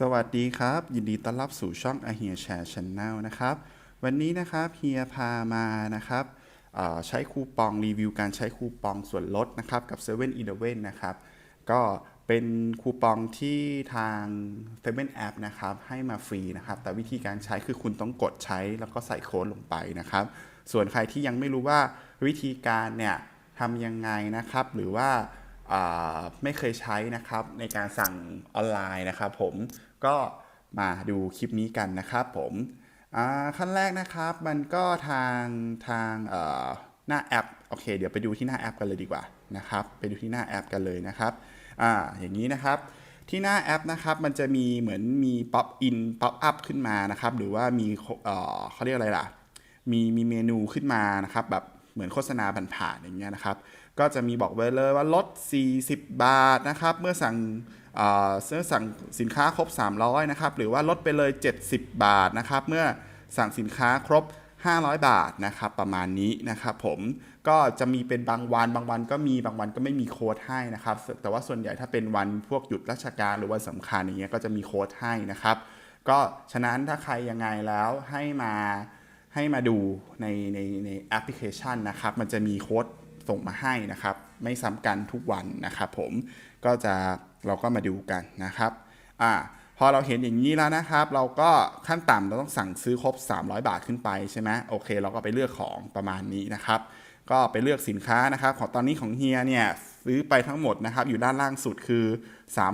สวัสดีครับ ยินดีต้อนรับสู่ช่อง a h e r Share Channel นะครับ วันนี้นะครับเฮียพามานะครับใช้คูปองรีวิวการใช้คูปองส่วนลดนะครับกับ7 e เ e ่ e อนะครับก็เป็นคูปองที่ทาง7 App นะครับให้มาฟรีนะครับ แต่วิธีการใช้คือคุณต้องกดใช้แล้วก็ใส่โค้ดลงไปนะครับ ส่วนใครที่ยังไม่รู้ว่าวิธีการเนี่ยทำยังไงนะครับ หรือว่า ไม่เคยใช้นะครับในการสั่งออนไลน์นะครับผมก็มาดูคลิปนี้กันนะครับผมขั้นแรกนะครับมันก็ทางทางหน้าแอปโอเค เดี๋ยวไปดูที่หน้าแอปกันเลยดีกว่านะครับไปดูที่หน้าแอปกันเลยนะครับอ่าอย่างนี้นะครับที่หน้าแอปนะครับมันจะมีเหมือนมีป๊อปอินป๊อปอัพขึ้นมานะครับหรือว่ามีเอ่อเขาเรียกอะไรล่ะมีมีเมนูขึ้นมานะครับแบบเหมือนโฆษณาผ่านๆอย่างเงี้ยนะครับ ก็จะมีบอกไว้เลยว่าลด 40 บาทนะครับ เมื่อสั่งเมื่อสั่งสินค้าครบ 300 นะครับ หรือว่าลดไปเลย 70 บาทนะครับ เมื่อสั่งสินค้าครบ 500 บาทนะครับ ประมาณนี้นะครับผม ก็จะมีเป็นบางวัน บางวันก็มี บางวันก็ไม่มีโค้ดให้นะครับ แต่ว่าส่วนใหญ่ถ้าเป็นวันพวกหยุดราชการหรือวันสำคัญอย่างเงี้ย ก็จะมีโค้ดให้นะครับ ก็ฉะนั้นถ้าใครยังไงแล้วให้มาให้มาดูในในในแอปพลิเคชันนะครับ มันจะมีโค้ด ส่งมาให้นะครับ ไม่ซ้ำกันทุกวันนะครับ ผมก็จะเราก็มาดูกันนะครับอ่าพอเราเห็นอย่างนี้แล้วนะครับ เราก็ขั้นต่ำเราต้องสั่งซื้อครบ 300 บาทขึ้นไปใช่ไหมโอเค เราก็ไปเลือกของประมาณนี้นะครับ ก็ไปเลือกสินค้านะครับ ของตอนนี้ของเฮียเนี่ยซื้อไปทั้งหมดนะครับ อยู่ด้านล่างสุดคือ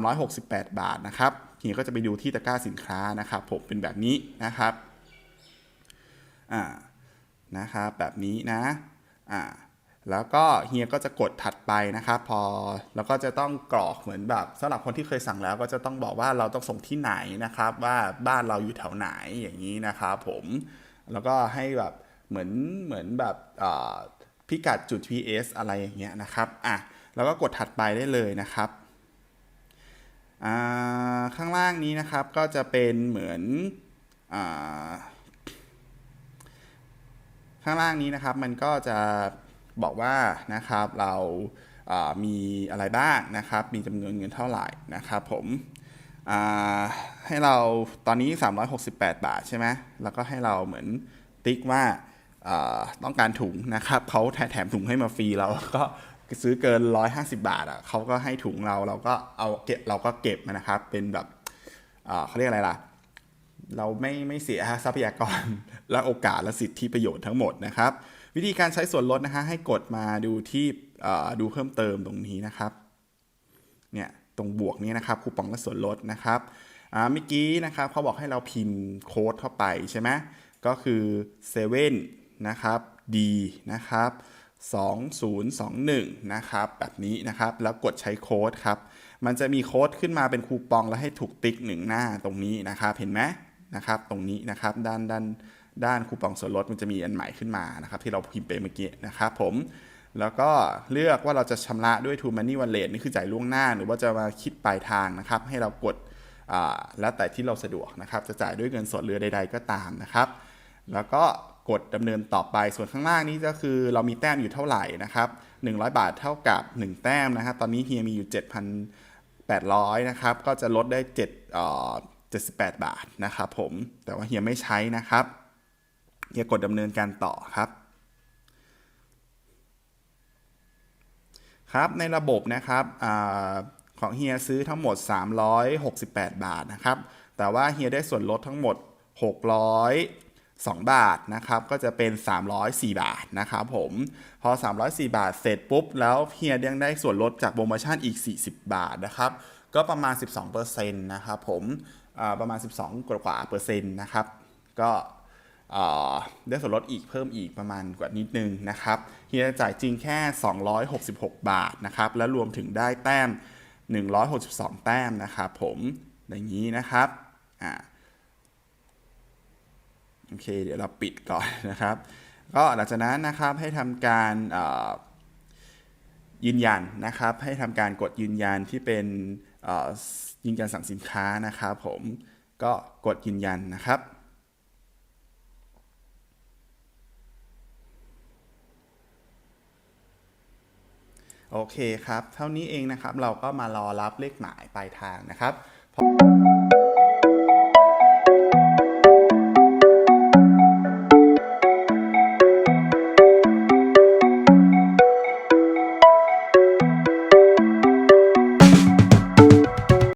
368 บาทนะครับเฮียก็จะไปดูที่ตะกร้าสินค้านะครับ ผมเป็นแบบนี้นะครับอ่านะครับแบบนี้นะอ่า แล้วก็เฮียก็จะกดถัดไปนะครับพอแล้วก็จะต้องกรอกเหมือนแบบสำหรับคนที่เคยสั่งแล้ว ก็จะต้องบอกว่าเราต้องส่งที่ไหนนะครับ ว่าบ้านเราอยู่แถวไหนอย่างนี้นะครับผมแล้วก็ให้แบบเหมือนเหมือนแบบพิกัดจุด PS อะไรอย่างเงี้ยนะครับอะแล้วก็กดถัดไปได้เลยนะครับข้างล่างนี้นะครับก็จะเป็นเหมือนอข้างล่างนี้นะครับมันก็จะ บอกว่านะครับเรามีอะไรบ้างนะครับ มีจำนวนเงินเท่าไหร่นะครับผมให้เราตอนนี้ 368 บาทใช่ไหมแล้วก็ให้เราเหมือนติ๊กว่าต้องการถุงนะครับเขาแถมถุงให้มาฟรีเราก็ซื้อเกิน 150 บาทอะเขาก็ให้ถุงเราเราก็เอาเก็บเราก็เก็บนะครับ เป็นแบบเขาเรียกอะไรล่ะ เราไม่ไม่เสียทรัพยากรและโอกาสและสิทธิประโยชน์ทั้งหมดนะครับวิธีการใช้ส่วนลดนะฮะให้กดมาดูที่ดูเพิ่มเติมตรงนี้นะครับเนี่ยตรงบวกนี้นะครับคูปองและส่วนลดนะครับเมื่อกี้นะครับเขาบอกให้เราพิมพ์โค้ดเข้าไปใช่ไหมก็คือ7นะครับ D นะครับ2021 นะครับ แบบนี้นะครับ แล้วกดใช้โค้ดครับ มันจะมีโค้ดขึ้นมาเป็นคูปองแล้วให้ถูกติ๊กหนึ่งหน้าตรงนี้นะครับ เห็นไหมนะครับ ตรงนี้นะครับ ด้านด้าน ด้านคูปองส่วนลดมันจะมีอันใหม่ขึ้นมานะครับที่เราพิมพ์ไปเมื่อกี้นะครับผมแล้วก็เลือกว่าเราจะชำระด้วย True Money Wallet นี่คือจ่ายล่วงหน้า หรือว่าจะมาคิดปลายทางนะครับ ให้เรากดแล้วแต่ที่เราสะดวกนะครับ จะจ่ายด้วยเงินสดหรือใด ๆ ก็ตามนะครับ แล้วก็กดดำเนินต่อไปส่วนข้างล่างนี้ก็คือเรามีแต้มอยู่เท่าไหร่นะครับ100 บาทเท่ากับ 1 แต้มนะครับตอนนี้เฮียมีอยู่ 7,800นะครับก็จะลดได้7เอ่อ78 บาทนะครับผมแต่ว่าเฮียไม่ใช้นะครับ เฮียกดดำเนินการต่อครับครับในระบบนะครับอของเฮียซื้อทั้งหมด 368 บาทนะครับ แต่ว่าเฮียได้ส่วนลดทั้งหมด 602 บาทนะครับ ก็จะเป็น 304 บาทนะครับผม พอ 304 บาทเสร็จปุ๊บ แล้วเฮียยังได้ส่วนลดจากโปรโมชั่นอีก 40 บาทนะครับ ก็ประมาณ 12%นะครับผมประมาณ 12 กว่ากว่าเปอร์เซ็นต์นะครับ ก็ ได้ส่วนลดอีกเพิ่มอีกประมาณกว่านิดนึงนะครับเฮียจ่ายจริงแค่ 266 บาทนะครับแล้วรวมถึงได้แต้ม 162 แต้มนะครับผมอย่างนี้นะครับอ่าโอเค เดี๋ยวเราปิดก่อนนะครับ ก็หลังจากนั้นนะครับให้ทำการยืนยันนะครับ ให้ทำการกดยืนยันที่เป็นยืนยันสั่งสินค้านะครับ ผมก็กดยืนยันนะครับ โอเคครับ เท่านี้เองนะครับ เราก็มารอรับเลขหมายปลายทางนะครับ